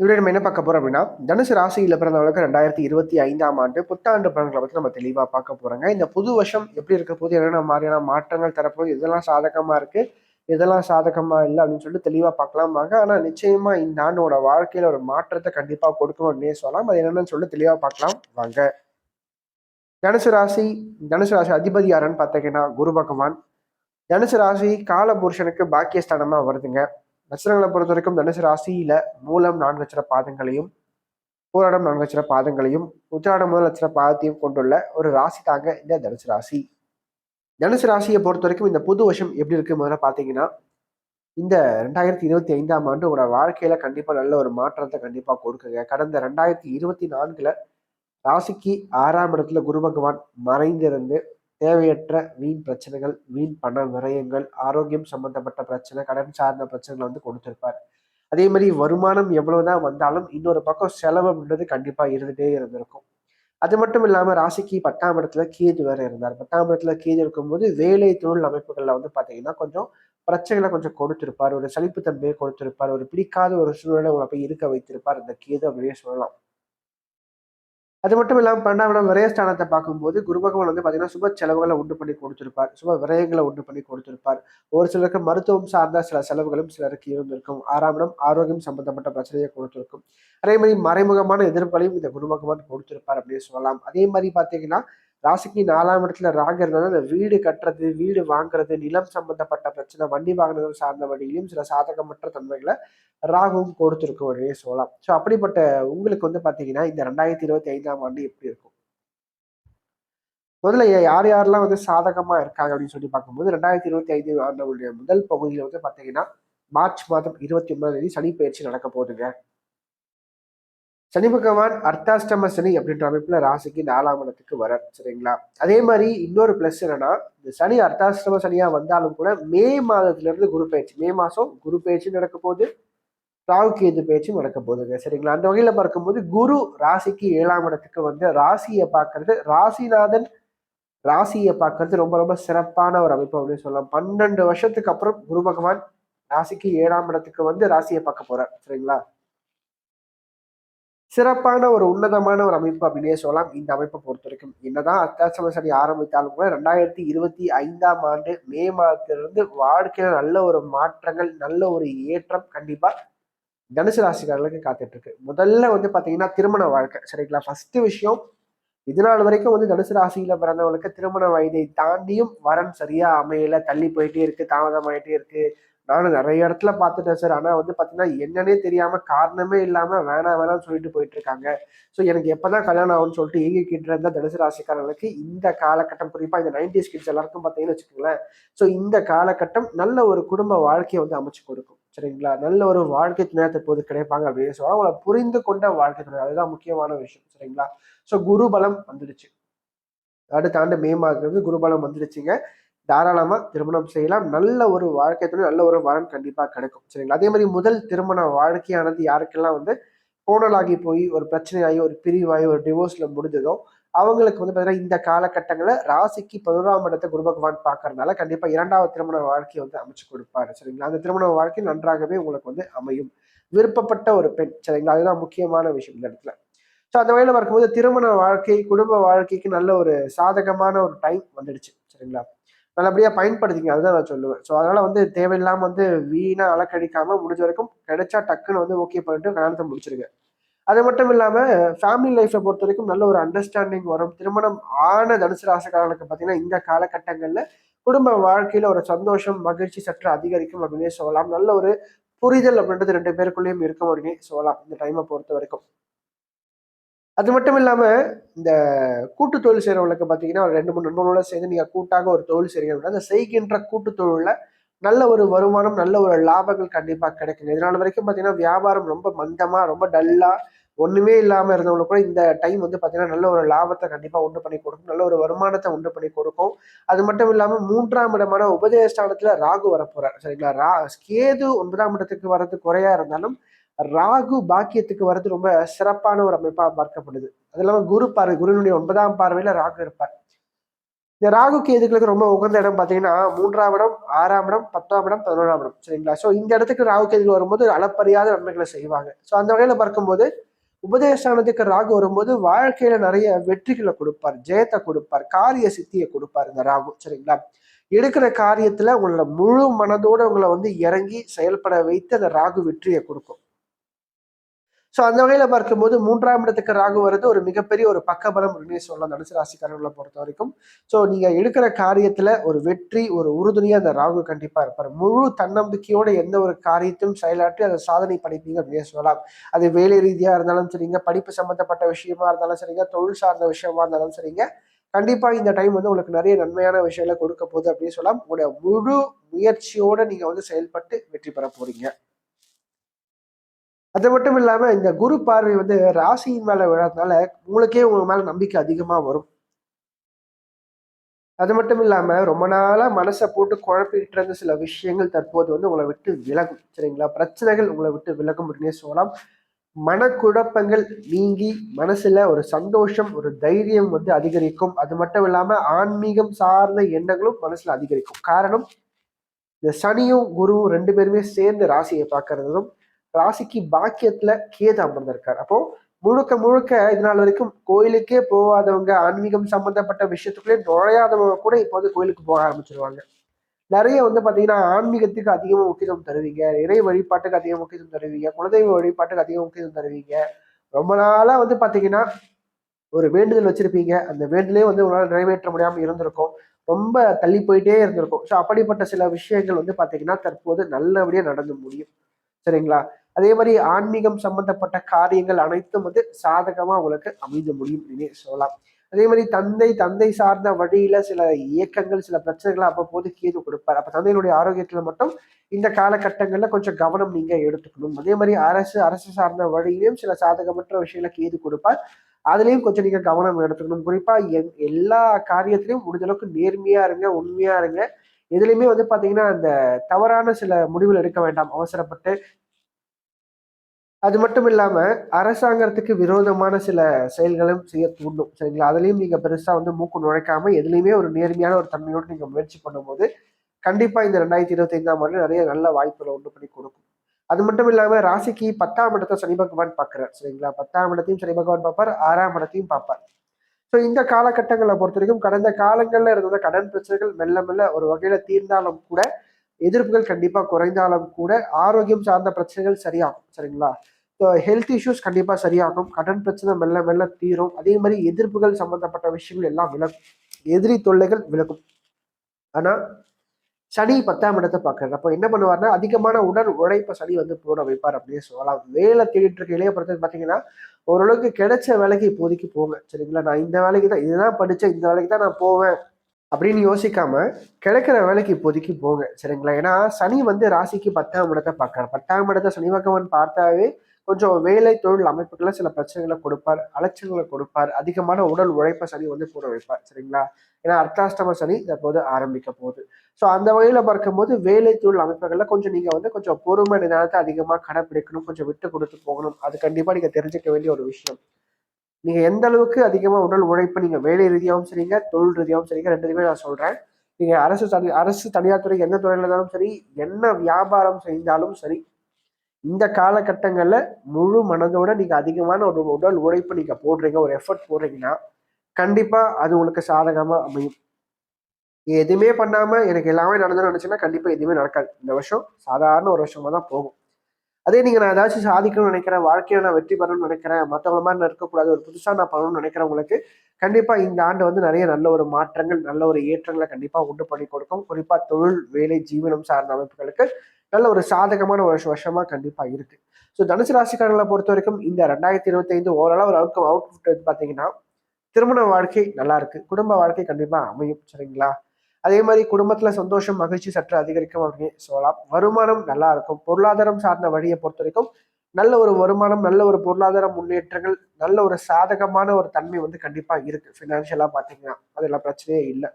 இவருடைய நம்ம என்ன பார்க்க போறோம் அப்படின்னா தனுசு ராசியில் பிறந்தவங்களுக்கு ரெண்டாயிரத்தி இருபத்தி ஐந்தாம் ஆண்டு புத்தாண்டு பலன்களை பற்றி நம்ம தெளிவாக பார்க்க போறோங்க. இந்த புது வருஷம் எப்படி இருக்க போது என்னென்ன மாதிரியான மாற்றங்கள் தரப்போது இதெல்லாம் சாதகமா இருக்கு இதெல்லாம் சாதகமா இல்லை அப்படின்னு சொல்லிட்டு தெளிவாக பார்க்கலாமாங்க ஆனால் நிச்சயமா இந்த ஆண்டோட வாழ்க்கையில ஒரு மாற்றத்தை கண்டிப்பாக கொடுக்கும் அப்படின்னு சொல்லலாம். அது என்னென்னு சொல்லிட்டு தெளிவாக பார்க்கலாம் வாங்க. தனுசு ராசி தனுசு ராசி அதிபதி யாருன்னு பார்த்தீங்கன்னா குரு பகவான். தனுசு ராசி கால புருஷனுக்கு பாக்கியஸ்தானமா வருதுங்க. நட்சத்திரங்களை பொறுத்த வரைக்கும் தனுசு ராசியில மூலம் நான்கு லட்ச பாதங்களையும் போராடம் நான்கு லட்ச பாதங்களையும் உத்திராடம் முதல் லட்ச பாதத்தையும் கொண்டுள்ள ஒரு ராசி தாங்க இந்த தனுசு ராசி. தனுசு ராசியை பொறுத்த வரைக்கும் இந்த புது வருஷம் எப்படி இருக்கு? முதல்ல பாத்தீங்கன்னா இந்த ரெண்டாயிரத்தி இருபத்தி ஐந்தாம் ஆண்டு உங்களோட வாழ்க்கையில கண்டிப்பா நல்ல ஒரு மாற்றத்தை கண்டிப்பா கொடுக்குங்க. கடந்த ரெண்டாயிரத்தி இருபத்தி நான்குல ராசிக்கு ஆறாம் இடத்துல குரு பகவான் மறைந்திருந்து தேவையற்ற வீண் பிரச்சனைகள் வீண் பண விரயங்கள் ஆரோக்கியம் சம்பந்தப்பட்ட பிரச்சனை கடன் சார்ந்த பிரச்சனைகளை வந்து கொடுத்துருப்பார். அதே மாதிரி வருமானம் எவ்வளவுதான் வந்தாலும் இன்னொரு பக்கம் செலவு அப்படின்றது கண்டிப்பா இருந்துட்டே இருந்திருக்கும். அது மட்டும் இல்லாம ராசிக்கு பத்தாம் இடத்துல கேது வேற இருந்தார். பத்தாம் இடத்துல கேது இருக்கும்போது வேலை தொழில் அமைப்புகள்ல வந்து பாத்தீங்கன்னா கொஞ்சம் பிரச்சனைகளை கொஞ்சம் கொடுத்திருப்பார். ஒரு சலிப்புத்தன்மையை கொடுத்திருப்பார். ஒரு பிடிக்காத ஒரு சூழ்நிலை உங்களை போய் இருக்க வைத்திருப்பார் இந்த கேது அப்படியே சொல்லலாம். அது மட்டும் இல்லாமல் பன்னெண்டாம் இடம் விரயஸ்தானத்தை பார்க்கும்போது குரு பகவான் வந்து பார்த்தீங்கன்னா சுப செலவுகளை உண்டு பண்ணி கொடுத்துருப்பார். சுப விரயங்களை உண்டு பண்ணி கொடுத்துருப்பார். ஒரு சிலருக்கு மருத்துவம் சார்ந்த சில செலவுகளும் சிலருக்கு இருந்திருக்கும். ஆறாம் இடம் ஆரோக்கியம் சம்பந்தப்பட்ட பிரச்சனையை கொடுத்திருக்கும். அதே மாதிரி மறைமுகமான எதிர்ப்புகளையும் இந்த குரு பகவான் கொடுத்திருப்பார் அப்படின்னு சொல்லலாம். அதே மாதிரி பார்த்தீங்கன்னா ராசிக்கு நாலாம் இடத்துல ராக இருந்தாலும் அந்த வீடு கட்டுறது வீடு வாங்குறது நிலம் சம்பந்தப்பட்ட பிரச்சனை வண்டி வாகனங்கள் சார்ந்த வழியிலும் சில சாதகமற்ற தன்மைகளை ராகுவும் கொடுத்துருக்கும் ஒரே சொல்லலாம் ஸோ அப்படிப்பட்ட உங்களுக்கு வந்து பார்த்தீங்கன்னா இந்த ரெண்டாயிரத்தி இருபத்தி ஐந்தாம் ஆண்டு எப்படி இருக்கும்? முதல்ல யார் யாரெல்லாம் வந்து சாதகமா இருக்காங்க அப்படின்னு சொல்லி பார்க்கும்போது ரெண்டாயிரத்தி இருபத்தி ஐந்து ஆண்டுடைய முதல் பகுதியில் வந்து பார்த்தீங்கன்னா மார்ச் மாதம் இருபத்தி ஒன்பதாம் தேதி சனி பயிற்சி நடக்க போகுதுங்க. சனி பகவான் அர்த்தாஷ்டம சனி அப்படின்ற அமைப்புல ராசிக்கு நாலாம் இடத்துக்கு வரார் சரிங்களா? அதே மாதிரி இன்னொரு பிளஸ் என்னன்னா இந்த சனி அர்த்தாஷ்டம சனியா வந்தாலும் கூட மே மாதத்துல இருந்து குரு பயிற்சி மே மாசம் குரு பயிற்சி நடக்க போகுது ராகு கேது பயிற்சி நடக்க போகுதுங்க சரிங்களா? அந்த வகையில பார்க்கும்போது குரு ராசிக்கு ஏழாம் இடத்துக்கு வந்து ராசியை பார்க்கறது ராசிநாதன் ராசியை பார்க்கறது ரொம்ப ரொம்ப சிறப்பான ஒரு அமைப்பு அப்படின்னு சொல்லலாம். பன்னெண்டு வருஷத்துக்கு அப்புறம் குரு பகவான் ராசிக்கு ஏழாம் இடத்துக்கு வந்து ராசியை பார்க்க போறார் சரிங்களா? சிறப்பான ஒரு உன்னதமான ஒரு அமைப்பு அப்படின்னே சொல்லலாம். இந்த அமைப்பை பொறுத்த வரைக்கும் என்னதான் அத்தாச்சம சனி ஆரம்பித்தாலும் கூட ரெண்டாயிரத்தி இருபத்தி ஐந்தாம் ஆண்டு மே மாதத்திலிருந்து வாழ்க்கையில நல்ல ஒரு மாற்றங்கள் நல்ல ஒரு ஏற்றம் கண்டிப்பா தனுசு ராசிக்காரர்களுக்கு காத்துட்டு இருக்கு முதல்ல வந்து பாத்தீங்கன்னா திருமண வாழ்க்கை சரிங்களா? ஃபர்ஸ்ட் விஷயம் இது நாள் வரைக்கும் வந்து தனுசு ராசியில பிறந்தவங்களுக்கு திருமண வயதை தாண்டியும் வரன் சரியா அமையல. தள்ளி போயிட்டே இருக்கு தாமதமாயிட்டே இருக்கு. நானும் நிறைய இடத்துல பார்த்துட்டேன் சார். ஆனால் வந்து பார்த்தீங்கன்னா என்னன்னே தெரியாம காரணமே இல்லாமல் வேணாம் வேணாம்னு சொல்லிட்டு போயிட்டு இருக்காங்க ஸோ எனக்கு எப்பதான் கல்யாணம் ஆகும்னு சொல்லிட்டு ஏங்கிக்கிட்டு இருந்த தனுசு ராசிக்காரர்களுக்கு இந்த காலகட்டம் குறிப்பாக இந்த நைன்டிஸ் கிட்ஸ் எல்லாருக்கும் பார்த்தீங்கன்னு வச்சுக்கோங்களேன். ஸோ இந்த காலகட்டம் நல்ல ஒரு குடும்ப வாழ்க்கையை வந்து அமைச்சு கொடுக்கும். சரிங்களா? நல்ல ஒரு வாழ்க்கை துணையா தற்போது கிடைப்பாங்க அப்படின்னு சொல்லலாம் அவங்கள புரிந்து கொண்ட வாழ்க்கை துணை. அதுதான் முக்கியமான விஷயம். சரிங்களா? ஸோ குருபலம் வந்துடுச்சு. அடுத்த ஆண்டு மே மாதத்துல குருபலம் வந்துடுச்சுங்க. தாராளமாக திருமணம் செய்யலாம். நல்ல ஒரு வாழ்க்கை துணை நல்ல ஒரு வரன் கண்டிப்பாக கிடைக்கும். சரிங்களா? அதே மாதிரி முதல் திருமண வாழ்க்கையானது யாருக்கெல்லாம் வந்து கோணலாகி போய் ஒரு பிரச்சனையாகி ஒரு பிரிவாகி ஒரு டிவோர்ஸில் முடிஞ்சதோ அவங்களுக்கு வந்து பார்த்தீங்கன்னா இந்த காலகட்டங்களில் ராசிக்கு பதினோராம் இடத்தை குரு பகவான் பார்க்கறதுனால கண்டிப்பாக இரண்டாவது திருமண வாழ்க்கையை வந்து அமைச்சு கொடுப்பாரு. சரிங்களா? அந்த திருமண வாழ்க்கை நன்றாகவே உங்களுக்கு வந்து அமையும். விருப்பப்பட்ட ஒரு பெண். சரிங்களா? அதுதான் முக்கியமான விஷயம் இந்த இடத்துல. ஸோ அந்த வகையில் பார்க்கும்போது திருமண வாழ்க்கை குடும்ப வாழ்க்கைக்கு நல்ல ஒரு சாதகமான ஒரு டைம் வந்துடுச்சு. சரிங்களா? நல்லபடியாக பயன்படுத்திங்க அதுதான் நான் சொல்லுவேன். ஸோ அதனால் வந்து தேவையில்லாமல் வந்து வீணாக அலக்கடிக்காமல் முடிஞ்ச வரைக்கும் கிடைச்சா டக்குன்னு வந்து ஓகே பண்ணிட்டு கல்யாணத்தை முடிச்சிருங்க. அது மட்டும் இல்லாமல் ஃபேமிலி லைஃப்பை பொறுத்த வரைக்கும் நல்ல ஒரு அண்டர்ஸ்டாண்டிங் வரும். திருமணம் ஆன தனுசு ராசக்காரனுக்கு பார்த்தீங்கன்னா இந்த காலகட்டங்களில் குடும்ப வாழ்க்கையில் ஒரு சந்தோஷம் மகிழ்ச்சி சற்று அதிகரிக்கும் அப்படின்னே சொல்லலாம். நல்ல ஒரு புரிதல் அப்படின்றது ரெண்டு பேருக்குள்ளேயும் இருக்கும் அப்படின்னே சொல்லலாம். இந்த டைமை பொறுத்த வரைக்கும். அது மட்டும் இல்லாமல் இந்த கூட்டு தொழில் செய்கிறவங்களுக்கு பார்த்தீங்கன்னா ஒரு ரெண்டு மூணு நண்பர்களோட சேர்ந்து நீங்கள் கூட்டாக ஒரு தொழில் செய்கிறீங்க அந்த செய்கின்ற கூட்டு தொழிலில் நல்ல ஒரு வருமானம் நல்ல ஒரு லாபங்கள் கண்டிப்பாக கிடைக்குங்க. இதனால வரைக்கும் பார்த்தீங்கன்னா வியாபாரம் ரொம்ப மந்தமாக ரொம்ப டல்லாக ஒன்றுமே இல்லாமல் இருந்தவங்களுக்கு கூட இந்த டைம் வந்து பார்த்தீங்கன்னா நல்ல ஒரு லாபத்தை கண்டிப்பாக உண்டு பண்ணி கொடுக்கும். நல்ல ஒரு வருமானத்தை உண்டு பண்ணி கொடுக்கும். அது மட்டும் இல்லாமல் மூன்றாம் இடமான உபதேசஸ்தானத்துல ராகு வரப்போகிறார் சரிங்களா? ரா கேது ஒன்பதாம் இடத்துக்கு வர்றது குறையாக இருந்தாலும் ராகு பாக்கியத்துக்கு வர்றது ரொம்ப சிறப்பான ஒரு அமைப்பாக பார்க்கப்படுது. அது இல்லாமல் குரு பார்வை குருனுடைய ஒன்பதாம் பார்வையில ராகு இருப்பார். இந்த ராகு கேதுகளுக்கு ரொம்ப உகந்த இடம் பார்த்தீங்கன்னா மூன்றாம் இடம் ஆறாம் இடம் பத்தாம் இடம் பதினோராம் இடம். சரிங்களா? ஸோ இந்த இடத்துக்கு ராகு கேதுகள் வரும்போது அளப்பறியாத நன்மைகளை செய்வாங்க. ஸோ அந்த வகையில் பார்க்கும்போது உபதேசத்துக்கு ராகு வரும்போது வாழ்க்கையில நிறைய வெற்றிகளை கொடுப்பார் ஜெயத்தை கொடுப்பார் காரிய சித்தியை கொடுப்பார் இந்த ராகு. சரிங்களா? எடுக்கிற காரியத்துல உங்களோட முழு மனதோட உங்களை வந்து இறங்கி செயல்பட வைத்து அந்த ராகு வெற்றியை கொடுக்கும். ஸோ அந்த வகையில் பார்க்கும்போது மூன்றாம் இடத்துக்கு ராகு வருது ஒரு மிகப்பெரிய ஒரு பக்கபலம் அப்படின்னு சொல்லலாம். தனுசு ராசிக்காரர்களை பொறுத்த வரைக்கும். ஸோ நீங்கள் எடுக்கிற காரியத்தில் ஒரு வெற்றி ஒரு உறுதுணையாக அந்த ராகு கண்டிப்பாக இருப்பார். முழு தன்னம்பிக்கையோட எந்த ஒரு காரியத்தையும் செயலாற்றி அதை சாதனை படிப்பீங்க அப்படின்னு சொல்லலாம். அது வேலை ரீதியாக இருந்தாலும் சரிங்க படிப்பு சம்மந்தப்பட்ட விஷயமா இருந்தாலும் சரிங்க தொழில் சார்ந்த விஷயமா இருந்தாலும் சரிங்க கண்டிப்பாக இந்த டைம் வந்து உங்களுக்கு நிறைய நன்மையான விஷயங்களை கொடுக்க போகுது அப்படின்னு சொல்லலாம். உங்களுடைய முழு முயற்சியோட நீங்கள் வந்து செயல்பட்டு வெற்றி பெற போறீங்க. அது மட்டும் இல்லாமல் இந்த குரு பார்வை வந்து ராசியின் மேலே விழாதனால உங்களுக்கே உங்க மேலே நம்பிக்கை அதிகமாக வரும். அது மட்டும் இல்லாமல் ரொம்ப நாளாக மனசை போட்டு குழப்பிக்கிட்டு இருந்த சில விஷயங்கள் தற்போது வந்து உங்களை விட்டு விலகும். சரிங்களா? பிரச்சனைகள் உங்களை விட்டு விலகும் அப்படின்னே சொல்லலாம். மனக்குழப்பங்கள் நீங்கி மனசுல ஒரு சந்தோஷம் ஒரு தைரியம் வந்து அதிகரிக்கும். அது மட்டும் இல்லாம ஆன்மீகம் சார்ந்த எண்ணங்களும் மனசுல அதிகரிக்கும். காரணம் இந்த சனியும் குருவும் ரெண்டு பேருமே சேர்ந்து ராசியை பார்க்கறதும் ராசிக்கு பாக்கியத்துல கேது அமர்ந்திருக்கார். அப்போ முழுக்க முழுக்க இதனால் வரைக்கும் கோயிலுக்கே போகாதவங்க ஆன்மீகம் சம்பந்தப்பட்ட விஷயத்துக்குள்ளே நுழையாதவங்க கூட இப்போ வந்து கோயிலுக்கு போக ஆரம்பிச்சிருவாங்க. நிறைய வந்து பாத்தீங்கன்னா ஆன்மீகத்துக்கு அதிகமாக முக்கியத்துவம் தருவீங்க. இறை வழிபாட்டுக்கு அதிக முக்கியத்துவம் தருவீங்க. குலதெய்வ வழிபாட்டுக்கு அதிக முக்கியத்துவம் தருவீங்க. ரொம்ப நாளா வந்து பாத்தீங்கன்னா ஒரு வேண்டுதல் வச்சிருப்பீங்க. அந்த வேண்டுதலே வந்து உங்களால் நிறைவேற்ற முடியாமல் இருந்திருக்கும். ரொம்ப தள்ளி போயிட்டே இருந்திருக்கும். ஸோ அப்படிப்பட்ட சில விஷயங்கள் வந்து பாத்தீங்கன்னா தற்போது நல்லபடியாக நடந்து முடியும். சரிங்களா? அதே மாதிரி ஆன்மீகம் சம்பந்தப்பட்ட காரியங்கள் அனைத்தும் வந்து சாதகமா உங்களுக்கு அமைந்து முடியும் சொல்லலாம். அதே மாதிரி தந்தை தந்தை சார்ந்த வழியில சில இயக்கங்கள் சில பிரச்சனைகளை அவ்வப்போது கேது கொடுப்பார். அப்ப தந்தையினுடைய ஆரோக்கியத்துல மட்டும் இந்த காலகட்டங்கள்ல கொஞ்சம் கவனம் நீங்க எடுத்துக்கணும். அதே மாதிரி அரசு அரசு சார்ந்த வழியிலும் சில சாதகமற்ற விஷயங்களை கேது கொடுப்பார். அதுலயும் கொஞ்சம் நீங்க கவனம் எடுத்துக்கணும். குறிப்பா எல்லா காரியத்திலையும் முடிஞ்சளவுக்கு நேர்மையா இருங்க உண்மையா இருங்க. எதுலையுமே வந்து பாத்தீங்கன்னா அந்த தவறான சில முடிவுகள் எடுக்க வேண்டாம். அவசரப்பட்டு அது மட்டும் இல்லாமல் அரசாங்கத்துக்கு விரோதமான சில செயல்களும் செய்ய தூண்டும். சரிங்களா? அதுலேயும் நீங்கள் பெருசாக வந்து மூக்கு நுழைக்காம எதுலேயுமே ஒரு நேர்மையான ஒரு தன்மையோடு நீங்கள் முயற்சி பண்ணும்போது கண்டிப்பாக இந்த ரெண்டாயிரத்தி இருபத்தி ஐந்தாம் ஆண்டு நிறைய நல்ல வாய்ப்புகளை உண்டு பண்ணி கொடுக்கும். அது மட்டும் இல்லாமல் ராசிக்கு பத்தாம் இடத்தை சனி பகவான் பார்க்குறார். சரிங்களா? பத்தாம் இடத்தையும் சனி பகவான் பார்ப்பார். ஆறாம் இடத்தையும் பார்ப்பார். ஸோ இந்த காலகட்டங்களை பொறுத்த வரைக்கும் கடந்த காலங்களில் இருந்த கடன் பிரச்சனைகள் மெல்ல மெல்ல ஒரு வகையில் தீர்ந்தாலும் கூட எதிர்ப்புகள் கண்டிப்பாக குறைந்தாலும் கூட ஆரோக்கியம் சார்ந்த பிரச்சனைகள் சரியாகும். சரிங்களா? ஹெல்த் இஷ்யூஸ் கண்டிப்பாக சரியாகும். கடன் பிரச்சனை மெல்ல மெல்ல தீரும். அதே மாதிரி எதிர்ப்புகள் சம்பந்தப்பட்ட விஷயங்கள் எல்லாம் விலகும். எதிரி தொல்லைகள் விலகும். ஆனால் சனி பத்தாம் இடத்தை பார்க்கறது அப்போ என்ன பண்ணுவார்னா அதிகமான உடல் உழைப்பை சனி வந்து போட வைப்பார் அப்படின்னு சொல்லலாம். வேலை தேடிட்டு இருக்க இளைய பொறுத்தது பார்த்தீங்கன்னா ஓரளவுக்கு கிடைச்ச வேலைக்கு இப்போதைக்கு போங்க சரிங்களா? நான் இந்த வேலைக்கு தான் இதுதான் படித்தேன் இந்த வேலைக்கு தான் நான் போவேன் அப்படின்னு யோசிக்காம கிடைக்கிற வேலைக்கு இப்போதைக்கு போங்க. சரிங்களா? ஏன்னா சனி வந்து ராசிக்கு பத்தாம் இடத்தை பார்க்கறேன் பத்தாம் இடத்தை சனி பகவான் பார்த்தாவே கொஞ்சம் வேலை தொழில் அமைப்புகளை சில பிரச்சனைகளை கொடுப்பார் அலைச்சல்களை கொடுப்பார் அதிகமான உடல் உழைப்பை சனி வந்து போட வைப்பார் சரிங்களா? ஏன்னா அர்த்தாஷ்டம சனி தற்போது ஆரம்பிக்க போகுது. ஸோ அந்த வகையில் பார்க்கும்போது வேலை தொழில் அமைப்புகளில் கொஞ்சம் நீங்கள் வந்து கொஞ்சம் பொறுமை நிதானத்தை அதிகமாக கடைப்பிடிக்கணும் கொஞ்சம் விட்டு கொடுத்து போகணும். அது கண்டிப்பாக நீங்கள் தெரிஞ்சுக்க வேண்டிய ஒரு விஷயம். நீங்கள் எந்த அளவுக்கு அதிகமாக உடல் உழைப்பு நீங்கள் வேலை ரீதியாகவும் சரிங்க தொழில் ரீதியாகவும் சரிங்க ரெண்டுமே நான் சொல்கிறேன் நீங்கள் அரசு தனி அரசு தனியார் துறை எந்த துறையில் இருந்தாலும் சரி என்ன வியாபாரம் செய்தாலும் சரி இந்த காலகட்டங்களில் முழு மனதோட நீங்கள் அதிகமான ஒரு உடல் உழைப்பு நீங்கள் போடுறீங்க ஒரு எஃபர்ட் போடுறீங்கன்னா கண்டிப்பாக அது உங்களுக்கு சாதகமாக அமையும். எதுவுமே பண்ணாமல் எனக்கு எல்லாமே நடந்துன்னு நினச்சின்னா கண்டிப்பாக எதுவுமே நடக்காது. இந்த வருஷம் சாதாரண ஒரு வருஷமாக தான் போகும். அதே நீங்கள் நான் ஏதாச்சும் சாதிக்கணும்னு நினைக்கிறேன் வாழ்க்கையை நான் வெற்றி பெறணும்னு நினைக்கிறேன் மற்றவங்க மாதிரி நான் இருக்கக்கூடாது ஒரு புதுசாக நான் பண்ணணும்னு நினைக்கிறவங்களுக்கு கண்டிப்பாக இந்த ஆண்டு வந்து நிறைய நல்ல ஒரு மாற்றங்கள் நல்ல ஒரு ஏற்றங்களை கண்டிப்பாக உண்டு பண்ணி கொடுக்கும். குறிப்பாக தொழில் வேலை ஜீவனம் சார்ந்த அமைப்புகளுக்கு நல்ல ஒரு சாதகமான ஒரு வருஷமா கண்டிப்பா இருக்கு. ஸோ தனுசு ராசிக்காரர்களை பொறுத்த வரைக்கும் இந்த ரெண்டாயிரத்தி இருபத்தி ஐந்து ஓரளவு ஒரு அவுட் அவுட் பார்த்தீங்கன்னா திருமண வாழ்க்கை நல்லா இருக்கு. குடும்ப வாழ்க்கை கண்டிப்பா அமையும். சரிங்களா? அதே மாதிரி குடும்பத்தில் சந்தோஷம் மகிழ்ச்சி சற்று அதிகரிக்கும் அப்படின்னு சொல்லலாம். வருமானம் நல்லா இருக்கும். பொருளாதாரம் சார்ந்த வழியை பொறுத்த வரைக்கும் நல்ல ஒரு வருமானம் நல்ல ஒரு பொருளாதார முன்னேற்றங்கள் நல்ல ஒரு சாதகமான ஒரு தன்மை வந்து கண்டிப்பாக இருக்கு. ஃபினான்ஷியலாக பார்த்தீங்கன்னா அதெல்லாம் பிரச்சனையே இல்லை.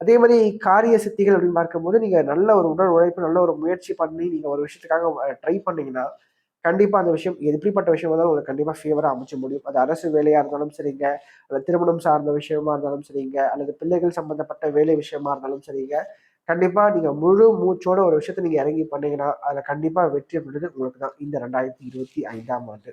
அதே மாதிரி காரிய சித்திகள் அப்படின்னு பார்க்கும்போது நீங்கள் நல்ல ஒரு உடல் உழைப்பு நல்ல ஒரு முயற்சி பண்ணி நீங்கள் ஒரு விஷயத்துக்காக ட்ரை பண்ணீங்கன்னா கண்டிப்பாக அந்த விஷயம் எப்படிப்பட்ட விஷயம் இருந்தாலும் உங்களுக்கு கண்டிப்பாக ஃபேவராக அமைச்ச முடியும். அது அரசு வேலையாக இருந்தாலும் சரிங்க. அல்லது திருமணம் சார்ந்த விஷயமா இருந்தாலும் சரிங்க. அல்லது பிள்ளைகள் சம்பந்தப்பட்ட வேலை விஷயமா இருந்தாலும் சரிங்க. கண்டிப்பாக நீங்கள் முழு மூச்சோட ஒரு விஷயத்தை நீங்கள் இறங்கி பண்ணீங்கன்னா அதில் கண்டிப்பாக வெற்றி அப்படின்றது உங்களுக்கு தான் இந்த ரெண்டாயிரத்தி இருபத்தி ஐந்தாம் ஆண்டு.